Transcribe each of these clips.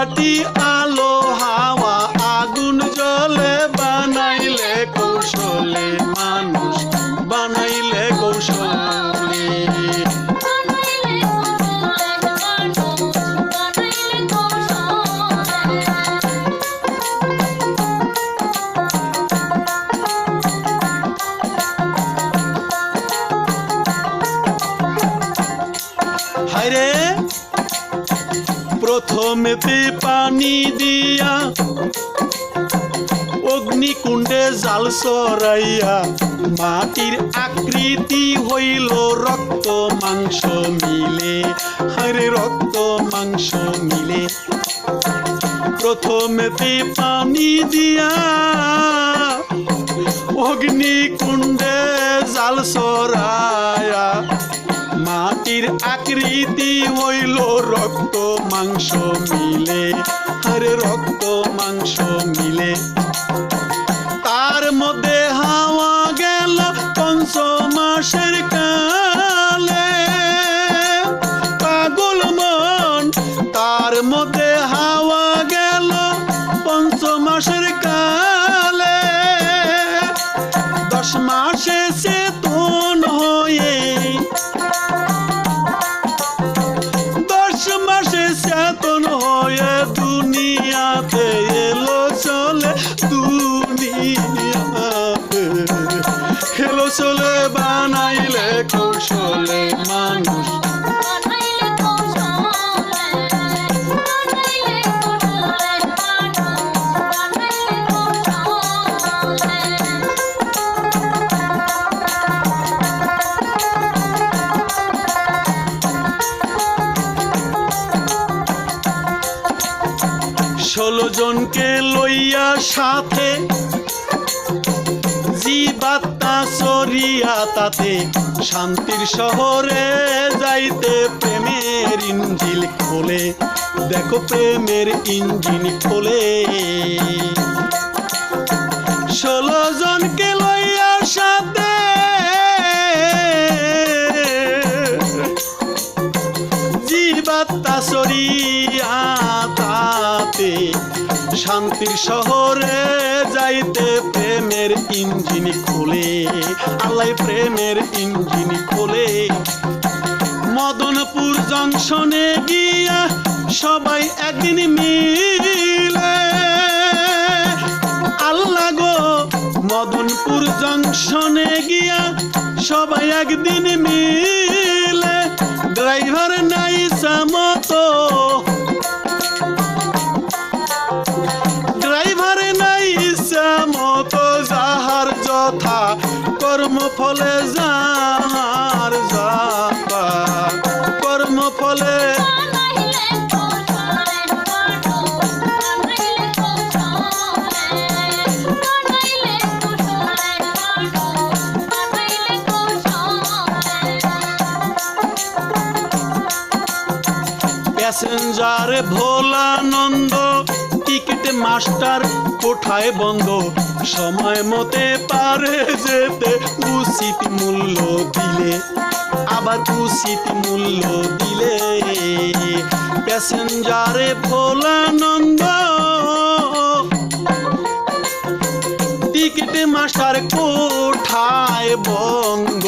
মাটি আলো প্রথমেতে পানি দিয়া অগ্নিকুণ্ডে জাল সরাইয়া মাটির আকৃতি হইল রক্ত মাংস মিলে। হায়রে রক্ত মাংস মিলে। প্রথমেতে পানি দিয়া অগ্নিকুণ্ডে জাল সরায়া মাটির আকৃতি হইল রক্ত, মাংস মিলে। আরে রক্ত, মাংস মিলে। তার মধ্যে হাওয়া গেল পঞ্চ কৌশলে বানাইলে কৌশলে মানুষ। ষোলো জনকে লইয়া সাথে জীবাত্মা সরিয়া তাতে শান্তির শহরে যাইতে প্রেমের ইঞ্জিল খোলে। দেখো প্রেমের ইঞ্জিন খোলে। ষোলো জনকে লইয়া সাথে জীবাত্মা সরিয়া তাতে শান্তির শহরে যাইতে প্রেমের ইঞ্জিন খোলে আল্লাহ প্রেমের ইঞ্জিন খোলে। মদনপুর জংশনে গিয়া সবাই একদিন মিলে, আল্লাহ গো, মদনপুর জংশনে গিয়া সবাই একদিন মিলে। ড্রাইভার যথা কর্ম ফলে যাতা কর্ম ফলে প্যাসেঞ্জারে ভোলানন্দ টিকিট মাস্টার কোঠায় বন্ধ। সময় মতে পারে যেতে, উচিত মূল্য দিলে, আবার উচিত মূল্য দিলে। প্যাসেঞ্জারে ভোলানন্দ মাস্টার কোঠায় বঙ্গ।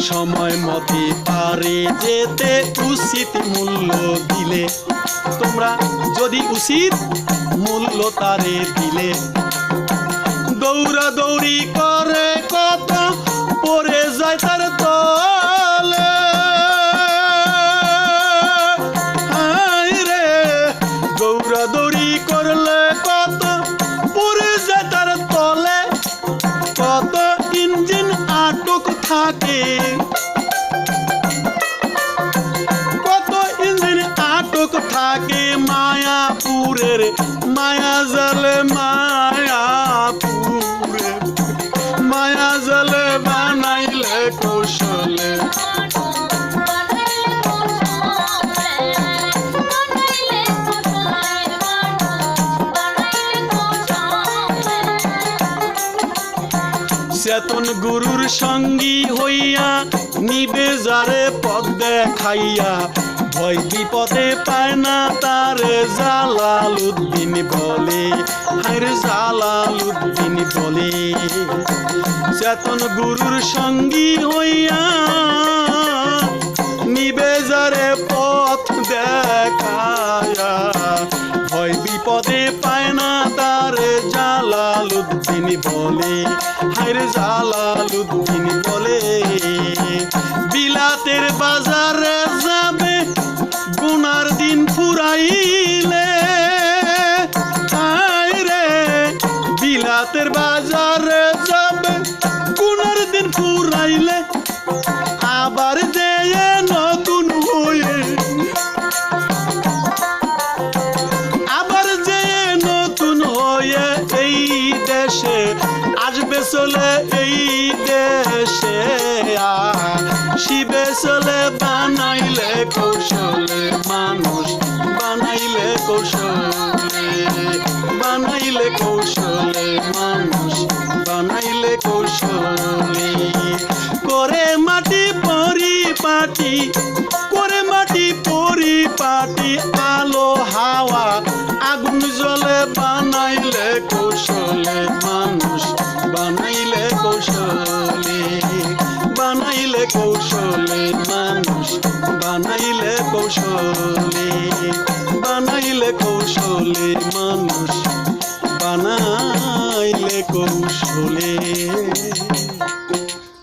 সময় মতে পারে যেতে উচিত মূল্য দিলে। তোমরা যদি উচিত মূল্য তারে দিলে। দৌড়া দৌড়ি করে কত পরে যায় তার চেতন গুরুর সঙ্গী হইয়া নিবে যারে পদ দেখাইয়া। ভয় বিপদে পায় না তারে জালালুদ্দিন বলে। হায়রে জালালুদ্দিন বলে। চেতন গুরুর সঙ্গী হইয়া নিবে যারে পথ দেখায়া হায়রে জালালুদ্দিন বলে, বিলাতের বাজারে যাবে, গুনার দিন ফুরাইলে। হায়রে বিলাতের বাজারে যাবে, গুনার দিন ফুরাইলে। আবার দেয়ে নতুন হয়ে, আবার যে নতুন হয়ে এই দেশে চলে এই দেশে শিবে চলে বানাইলে কৌশলে মানুষ, বানাইলে কৌশলে বানাইলে কৌশলে মানুষ, বানাইলে কৌশলে। করে মাটি পরিপাটি, করে মাটি পরিপাটি বানাইলে কৌশলে বানাইলে কৌশলে মানুষ বানাইলে কৌশলে।